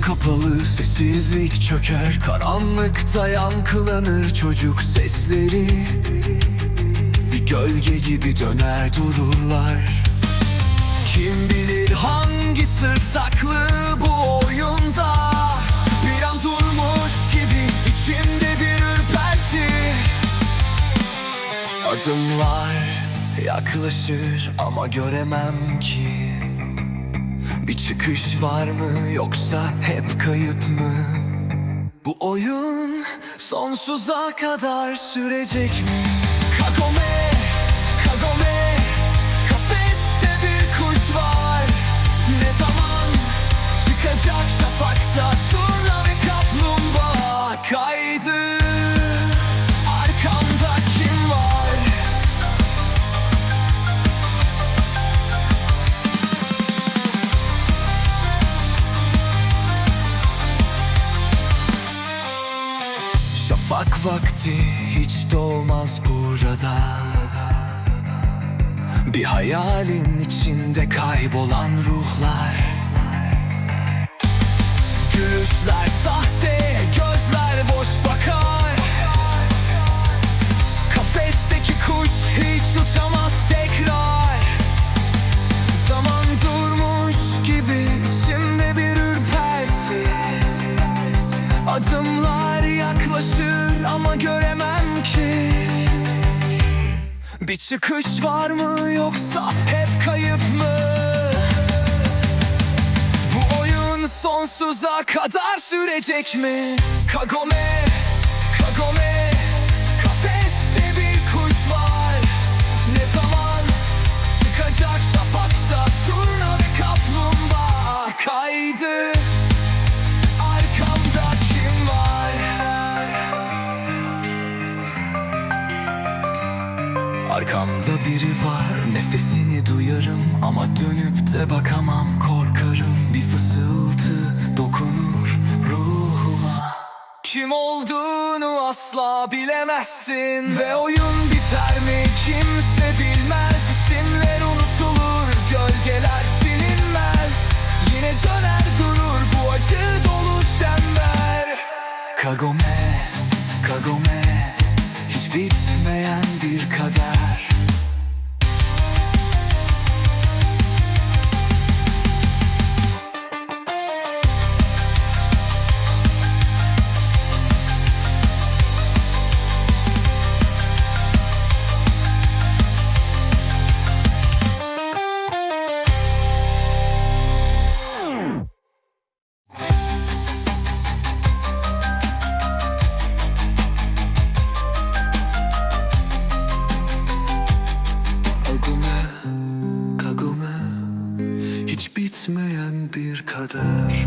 kapalı sessizlik çöker. Karanlıkta yankılanır çocuk sesleri. Bir gölge gibi döner dururlar. Kim bilir hangi sır saklı bu oyunda? Bir an durmuş gibi içimde bir ürperti. Adımlar yaklaşır ama göremem ki Bir çıkış var mı yoksa hep kayıp mı? Bu oyun sonsuza kadar sürecek mi? Kagome, Kagome Kafeste bir kuş var Ne zaman çıkacak Şafak vakti hiç doğmaz burada. Bir hayalin içinde kaybolan ruhlar. Gülüşler sahte, Bir çıkış var mı yoksa hep kayıp mı? Bu oyun sonsuza kadar sürecek mi? Kagome, Arkamda biri var Nefesini duyarım Ama dönüp de bakamam Korkarım. Bir fısıltı Dokunur ruhuma. Kim olduğunu asla bilemezsin Ve oyun biter mi? Kimse bilmez İsimler unutulur Gölgeler silinmez. Yine döner durur bu acı dolu çember. Kagome, Kagome Hiç bitmeyen bir kader Bitmeyen bir kader